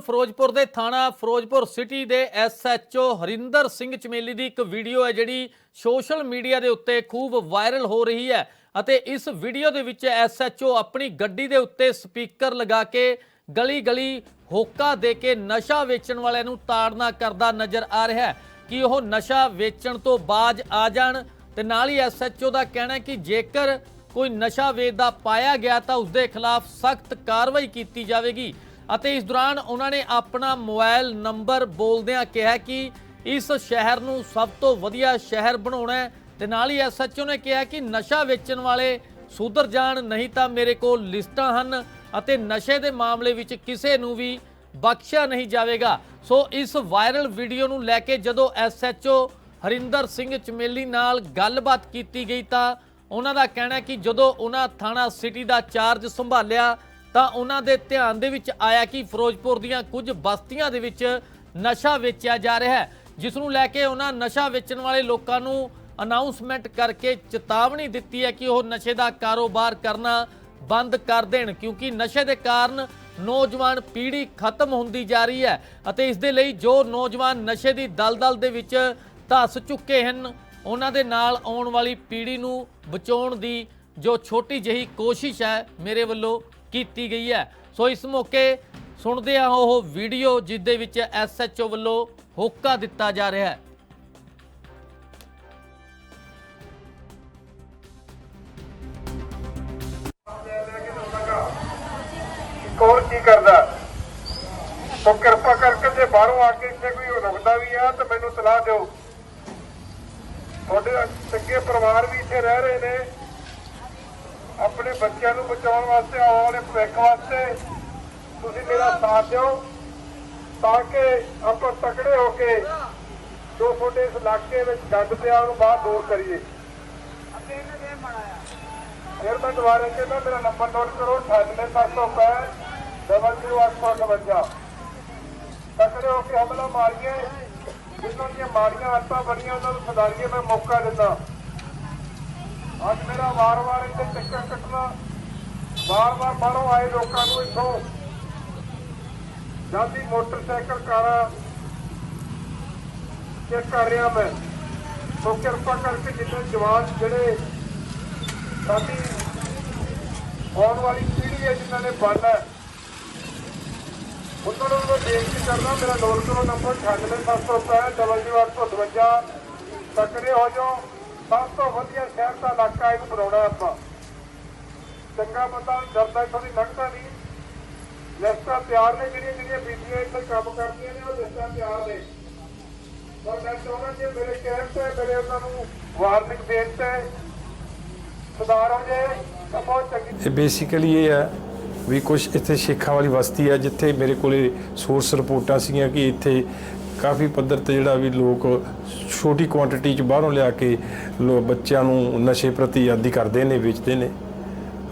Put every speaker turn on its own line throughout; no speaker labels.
ਫਿਰੋਜ਼ਪੁਰ ਦੇ ਥਾਣਾ ਫਿਰੋਜ਼ਪੁਰ ਸਿਟੀ ਦੇ ਐਸਐਚਓ ਹਰਿੰਦਰ ਸਿੰਘ ਚਮੇਲੀ ਦੀ ਇੱਕ ਵੀਡੀਓ ਹੈ ਜਿਹੜੀ ਸੋਸ਼ਲ ਮੀਡੀਆ ਦੇ ਉੱਤੇ ਖੂਬ ਵਾਇਰਲ ਹੋ ਰਹੀ ਹੈ ਅਤੇ ਇਸ ਵੀਡੀਓ ਦੇ ਵਿੱਚ ਐਸਐਚਓ ਆਪਣੀ ਗੱਡੀ ਦੇ ਉੱਤੇ ਸਪੀਕਰ ਲਗਾ ਕੇ ਗਲੀ ਗਲੀ ਹੋਕਾ ਦੇ ਕੇ ਨਸ਼ਾ ਵੇਚਣ ਵਾਲਿਆਂ ਨੂੰ ਤਾੜਨਾ ਕਰਦਾ ਨਜ਼ਰ ਆ ਰਿਹਾ ਹੈ। ਕਿ ਉਹ ਨਸ਼ਾ ਵੇਚਣ ਤੋਂ ਬਾਜ ਆ ਜਾਣ? ਤੇ ਨਾਲ ਹੀ ਐਸਐਚਓ ਦਾ ਕਹਿਣਾ ਹੈ ਕਿ ਜੇਕਰ ਕੋਈ ਨਸ਼ਾ ਵੇਚਦਾ ਪਾਇਆ ਗਿਆ ਤਾਂ ਉਸ ਦੇ ਖਿਲਾਫ ਸਖਤ ਕਾਰਵਾਈ ਕੀਤੀ ਜਾਵੇਗੀ। ਅਤੇ ਇਸ ਦੌਰਾਨ ਉਹਨਾਂ ਨੇ ਆਪਣਾ ਮੋਬਾਈਲ ਨੰਬਰ ਬੋਲਦਿਆਂ ਕਿਹਾ ਕਿ ਇਸ ਸ਼ਹਿਰ ਨੂੰ ਸਭ ਤੋਂ ਵਧੀਆ ਸ਼ਹਿਰ ਬਣਾਉਣਾ ਹੈ ਤੇ ਨਾਲ ਹੀ ਐਸਐਚਓ ਨੇ ਕਿਹਾ ਕਿ ਨਸ਼ਾ ਵੇਚਣ ਵਾਲੇ ਸੁਧਰ ਜਾਣ, ਨਹੀਂ ਤਾਂ ਮੇਰੇ ਕੋਲ ਲਿਸਟਾਂ ਹਨ ਅਤੇ ਨਸ਼ੇ ਦੇ ਮਾਮਲੇ ਵਿੱਚ ਕਿਸੇ ਨੂੰ ਵੀ ਬਖਸ਼ਿਆ ਨਹੀਂ ਜਾਵੇਗਾ। ਸੋ ਇਸ ਵਾਇਰਲ ਵੀਡੀਓ ਨੂੰ ਲੈ ਕੇ ਜਦੋਂ ਐਸਐਚਓ ਹਰਿੰਦਰ ਸਿੰਘ ਚਮੇਲੀ ਨਾਲ ਗੱਲਬਾਤ ਕੀਤੀ ਗਈ ਤਾਂ ਉਹਨਾਂ ਦਾ ਕਹਿਣਾ ਕਿ ਜਦੋਂ ਉਹਨਾਂ ਥਾਣਾ ਸਿਟੀ ਦਾ ਚਾਰਜ ਸੰਭਾਲਿਆ ਤਾਂ ਉਹਨਾਂ ਦੇ ਧਿਆਨ ਦੇ ਵਿੱਚ ਆਇਆ ਕਿ ਫਿਰੋਜ਼ਪੁਰ ਦੀਆਂ ਕੁਝ ਬਸਤੀਆਂ ਦੇ ਵਿੱਚ ਨਸ਼ਾ ਵੇਚਿਆ ਜਾ ਰਿਹਾ ਹੈ, ਜਿਸ ਨੂੰ ਲੈ ਕੇ ਉਹਨਾਂ ਨਸ਼ਾ ਵੇਚਣ ਵਾਲੇ ਲੋਕਾਂ ਨੂੰ ਅਨਾਉਂਸਮੈਂਟ ਕਰਕੇ ਚੇਤਾਵਨੀ ਦਿੱਤੀ ਹੈ ਕਿ ਉਹ ਨਸ਼ੇ ਦਾ ਕਾਰੋਬਾਰ ਕਰਨਾ ਬੰਦ ਕਰ ਦੇਣ, ਕਿਉਂਕਿ ਨਸ਼ੇ ਦੇ ਕਾਰਨ ਨੌਜਵਾਨ ਪੀੜ੍ਹੀ ਖਤਮ ਹੁੰਦੀ ਜਾ ਰਹੀ ਹੈ ਅਤੇ ਇਸ ਦੇ ਲਈ ਜੋ ਨੌਜਵਾਨ ਨਸ਼ੇ ਦੀ ਦਲਦਲ ਦੇ ਵਿੱਚ ਧੱਸ ਚੁੱਕੇ ਹਨ, ਉਹਨਾਂ ਦੇ ਨਾਲ ਆਉਣ ਵਾਲੀ ਪੀੜ੍ਹੀ ਨੂੰ ਬਚਾਉਣ ਦੀ ਜੋ ਛੋਟੀ ਜਿਹੀ ਕੋਸ਼ਿਸ਼ ਹੈ, ਮੇਰੇ ਵੱਲੋਂ ਕੀਤੀ ਗਈ ਹੈ। ਸੋ ਇਸ ਮੌਕੇ ਸੁਣਦੇ ਹਾਂ ਉਹ ਵੀਡੀਓ ਜਿਸ ਦੇ ਵਿੱਚ ਐਸਐਚਓ ਵੱਲੋਂ ਹੋਕਾ ਦਿੱਤਾ ਜਾ ਰਿਹਾ ਹੈ।
ਕੌਣ ਕੀ ਕਰਦਾ? ਤੋ ਕਿਰਪਾ ਕਰਕੇ ਜੇ ਬਾਹਰੋਂ ਆ ਕੇ ਇੱਥੇ ਕੋਈ ਰੁਕਦਾ ਵੀ ਆ, ਤਾਂ ਮੈਨੂੰ ਸਲਾਹ ਦਿਓ। ਤੁਹਾਡੇ ਚੰਗੇ ਪਰਿਵਾਰ ਵੀ ਇੱਥੇ ਰਹਿ ਰਹੇ ਨੇ। ਆਪਣੇ ਬੱਚਿਆਂ ਨੂੰ ਬਚਾਉਣ ਵਾਸਤੇ ਆਉਣ ਵਾਲੇ ਭਵਿੱਖ ਵਾਸਤੇ ਤੁਸੀਂ ਮੇਰਾ ਸਾਥ ਦਿਓ ਤਾਂ ਕਿ ਆਪਾਂ ਤਕੜੇ ਹੋ ਕੇ ਜੋ ਤੁਹਾਡੇ ਇਸ ਇਲਾਕੇ ਵਿੱਚ ਗੰਦ ਪਿਆ ਉਹਨੂੰ ਬਾਹਰ ਦੂਰ ਕਰੀਏ। ਫਿਰ ਮੈਂ ਦੁਬਾਰਾ ਕਹਿੰਦਾ ਮੇਰਾ ਨੰਬਰ ਨੋਟ ਕਰੋ 98765 0058 ਤਕੜੇ ਹੋ ਕੇ ਹਮਲਾ ਮਾਰੀਏ ਜਿਨ੍ਹਾਂ ਦੀਆਂ ਮਾਰੀਆਂ ਆਦਤਾਂ ਬੜੀਆਂ ਉਹਨਾਂ ਨੂੰ ਸੁਧਾਰੀਏ ਮੈਂ ਮੌਕਾ ਦਿੰਦਾ। ਅੱਜ ਮੇਰਾ ਵਾਰ-ਵਾਰ ਇੱਥੇ ਚੱਕਰ ਕੱਟਣਾ, ਵਾਰ-ਵਾਰ ਬਾਹਰੋਂ ਆਏ ਲੋਕਾਂ ਨੂੰ ਇੱਥੋਂ। ਜਾਂਦੀ ਮੋਟਰਸਾਈਕਲ ਕਾਰਾਂ ਚੈੱਕ ਕਰ ਰਿਹਾ ਮੈਂ। ਸੋ ਕਿਰਪਾ ਕਰਕੇ ਜਿੰਨੇ ਜਵਾਨ ਜਿਹੜੇ ਸਾਡੀ ਆਉਣ ਵਾਲੀ ਪੀੜ੍ਹੀ ਹੈ, ਜਿਨ੍ਹਾਂ ਨੇ ਬਣਨਾ ਉਹਨਾਂ ਨੂੰ ਮੈਂ ਬੇਨਤੀ ਕਰਦਾ, ਮੇਰਾ ਨੋਟ ਕਰੋ, ਨੰਬਰ 98765 ਤਕੜੇ ਹੋ ਜਾਓ। ਸਭ ਤੋਂ ਵਧੀਆ ਸ਼ਹਿਰ ਦਾ ਇਲਾਕਾ ਇਹਨੂੰ ਬਣਾਉਣਾ ਆਪਾਂ। ਚੰਗਾ ਬੰਦਾ ਡਰਦਾ ਇੱਥੋਂ ਦੀ ਲੰਘਦਾ ਨਹੀਂ ਲਿਸਟਾਂ ਤਿਆਰ ਨੇ ਜਿਹੜੀਆਂ ਜਿਹੜੀਆਂ ਬੀਬੀਆਂ ਇੱਥੇ ਕੰਮ ਕਰਦੀਆਂ ਨੇ, ਉਹ ਲਿਸਟਾਂ ਤਿਆਰ ਨੇ। ਪਰ ਮੈਂ ਚਾਹੁੰਦਾ ਜੇ ਮੇਰੇ ਕਹਿਣ ਤੇ, ਮੇਰੇ ਉਹਨਾਂ ਨੂੰ ਵਾਰਨਿੰਗ ਦੇਣ ਤੇ ਸੁਧਾਰ ਹੋ ਜਾਏ, ਤਾਂ ਬਹੁਤ ਚੰਗੀ
ਬੇਸਿਕਲੀ ਇਹ ਹੈ ਵੀ ਕੁਝ ਇੱਥੇ ਸ਼ੇਖਾਂ ਵਾਲੀ ਬਸਤੀ ਹੈ, ਜਿੱਥੇ ਮੇਰੇ ਕੋਲੇ ਸੋਰਸ ਰਿਪੋਰਟਾਂ ਸੀਗੀਆਂ ਕਿ ਇੱਥੇ ਕਾਫੀ ਪੱਧਰ ਤੇ ਜਿਹੜਾ ਵੀ ਲੋਕ ਛੋਟੀ ਕੁਆਂਟੀਟੀ ਚ ਬਾਹਰੋਂ ਲਿਆ ਕੇ ਲੋ ਬੱਚਿਆਂ ਨੂੰ ਨਸ਼ੇ ਪ੍ਰਤੀ ਆਦੀ ਕਰਦੇ ਨੇ, ਵੇਚਦੇ ਨੇ।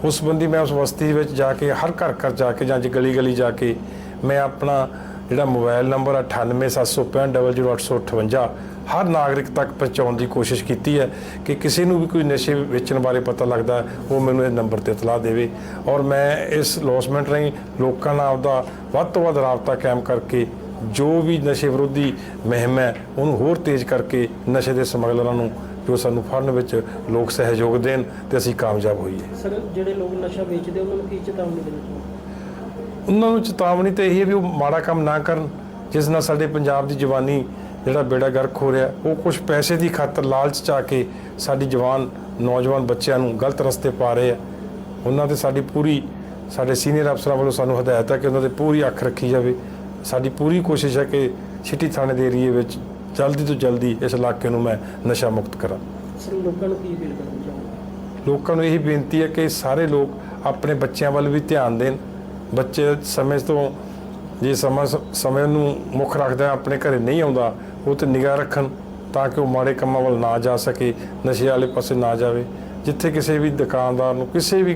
ਉਸ ਸੰਬੰਧੀ ਮੈਂ ਉਸ ਵਸਤੀ ਵਿੱਚ ਜਾ ਕੇ, ਹਰ ਘਰ ਘਰ ਜਾ ਕੇ ਜਾਂ ਜੇ ਗਲੀ ਗਲੀ ਜਾ ਕੇ ਮੈਂ ਆਪਣਾ ਜਿਹੜਾ ਮੋਬਾਈਲ ਨੰਬਰ 9876500858 ਹਰ ਨਾਗਰਿਕ ਤੱਕ ਪਹੁੰਚਾਉਣ ਦੀ ਕੋਸ਼ਿਸ਼ ਕੀਤੀ ਹੈ ਕਿ ਕਿਸੇ ਨੂੰ ਵੀ ਕੋਈ ਨਸ਼ੇ ਵੇਚਣ ਬਾਰੇ ਪਤਾ ਲੱਗਦਾ ਉਹ ਮੈਨੂੰ ਇਹ ਨੰਬਰ ਤੇ ਇਤਲਾਹ ਦੇਵੇ। ਔਰ ਮੈਂ ਇਸ ਲੌਸਮੈਂਟ ਰਾਹੀਂ ਲੋਕਾਂ ਨਾਲ ਆਪਦਾ ਵੱਧ ਤੋਂ ਵੱਧ ਰਾਬਤਾ ਕਾਇਮ ਕਰਕੇ ਜੋ ਵੀ ਨਸ਼ੇ ਵਿਰੋਧੀ ਮੁਹਿੰਮ ਹੈ ਉਹਨੂੰ ਹੋਰ ਤੇਜ਼ ਕਰਕੇ ਨਸ਼ੇ ਦੇ ਸਮਗਲਰਾਂ ਨੂੰ ਜੋ ਸਾਨੂੰ ਫੜਨ ਵਿੱਚ ਲੋਕ ਸਹਿਯੋਗ ਦੇਣ ਤੇ ਅਸੀਂ ਕਾਮਯਾਬ ਹੋਈਏ।
ਸਰ ਜਿਹੜੇ ਲੋਕ ਨਸ਼ਾ ਵੇਚਦੇ ਉਹਨਾਂ ਨੂੰ ਕੀ ਚੇਤਾਵਨੀ ਦੇਣਾ ਚਾਹੁੰਦੇ?
ਉਹਨਾਂ ਨੂੰ ਚੇਤਾਵਨੀ ਤਾਂ ਇਹੀ ਹੈ ਵੀ ਉਹ ਮਾੜਾ ਕੰਮ ਨਾ ਕਰਨ ਜਿਸ ਨਾਲ ਸਾਡੇ ਪੰਜਾਬ ਦੀ ਜਵਾਨੀ ਜਿਹੜਾ ਬੇੜਾ ਗਰਕ ਹੋ ਰਿਹਾ ਉਹ ਕੁਝ ਪੈਸੇ ਦੀ ਖਾਤਰ ਲਾਲਚ ਚ ਆ ਕੇ ਸਾਡੀ ਜਵਾਨ ਨੌਜਵਾਨ ਬੱਚਿਆਂ ਨੂੰ ਗਲਤ ਰਸਤੇ ਪਾ ਰਹੇ ਆ। ਉਹਨਾਂ ਤੇ ਸਾਡੀ ਪੂਰੀ ਸਾਡੇ ਸੀਨੀਅਰ ਅਫਸਰਾਂ ਵੱਲੋਂ ਸਾਨੂੰ ਹਦਾਇਤ ਹੈ ਕਿ ਉਹਨਾਂ ਤੇ ਪੂਰੀ ਅੱਖ ਰੱਖੀ ਜਾਵੇ। ਸਾਡੀ ਪੂਰੀ ਕੋਸ਼ਿਸ਼ ਹੈ ਕਿ ਸਿਟੀ ਥਾਣੇ ਦੇ ਏਰੀਏ ਵਿੱਚ ਜਲਦੀ ਤੋਂ ਜਲਦੀ ਇਸ ਇਲਾਕੇ ਨੂੰ ਮੈਂ ਨਸ਼ਾ ਮੁਕਤ ਕਰਾਂ।
ਸਰ ਲੋਕਾਂ ਨੂੰ ਕੀ ਅਪੀਲ ਕਰਨਾ ਚਾਹੁੰਦੇ
ਲੋਕਾਂ ਨੂੰ ਇਹੀ ਬੇਨਤੀ ਹੈ ਕਿ ਸਾਰੇ ਲੋਕ ਆਪਣੇ ਬੱਚਿਆਂ ਵੱਲ ਵੀ ਧਿਆਨ ਦੇਣ। ਬੱਚੇ ਸਮੇਂ ਤੋਂ ਜੇ ਸਮਾਂ ਸਮੇਂ ਨੂੰ ਮੁੱਖ ਰੱਖਦਾ ਆਪਣੇ ਘਰੇ ਨਹੀਂ ਆਉਂਦਾ ਉਹ ਤੇ ਨਿਗਾਹ ਰੱਖਣ। ਤਾਂ ਕਿ ਉਹ ਮਾੜੇ ਕੰਮਾਂ ਵੱਲ ਨਾ ਜਾ ਸਕੇ, ਨਸ਼ੇ ਵਾਲੇ ਪਾਸੇ ਨਾ ਜਾਵੇ। ਜਿੱਥੇ ਕਿਸੇ ਵੀ ਦੁਕਾਨਦਾਰ ਨੂੰ, ਕਿਸੇ ਵੀ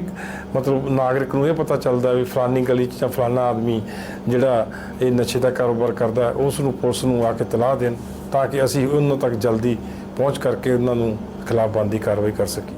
ਮਤਲਬ ਨਾਗਰਿਕ ਨੂੰ ਇਹ ਪਤਾ ਚੱਲਦਾ ਵੀ ਫਲਾਨੀ ਗਲੀ 'ਚ ਜਾਂ ਫਲਾਨਾ ਆਦਮੀ ਜਿਹੜਾ ਇਹ ਨਸ਼ੇ ਦਾ ਕਾਰੋਬਾਰ ਕਰਦਾ ਉਸ ਨੂੰ ਪੁਲਿਸ ਨੂੰ ਆ ਕੇ ਤਲਾਹ ਦੇਣ ਤਾਂ ਕਿ ਅਸੀਂ ਉਹਨਾਂ ਤੱਕ ਜਲਦੀ ਪਹੁੰਚ ਕਰਕੇ ਉਹਨਾਂ ਨੂੰ ਖਿਲਾਫ ਬੰਦੀ ਕਾਰਵਾਈ ਕਰ ਸਕੀਏ।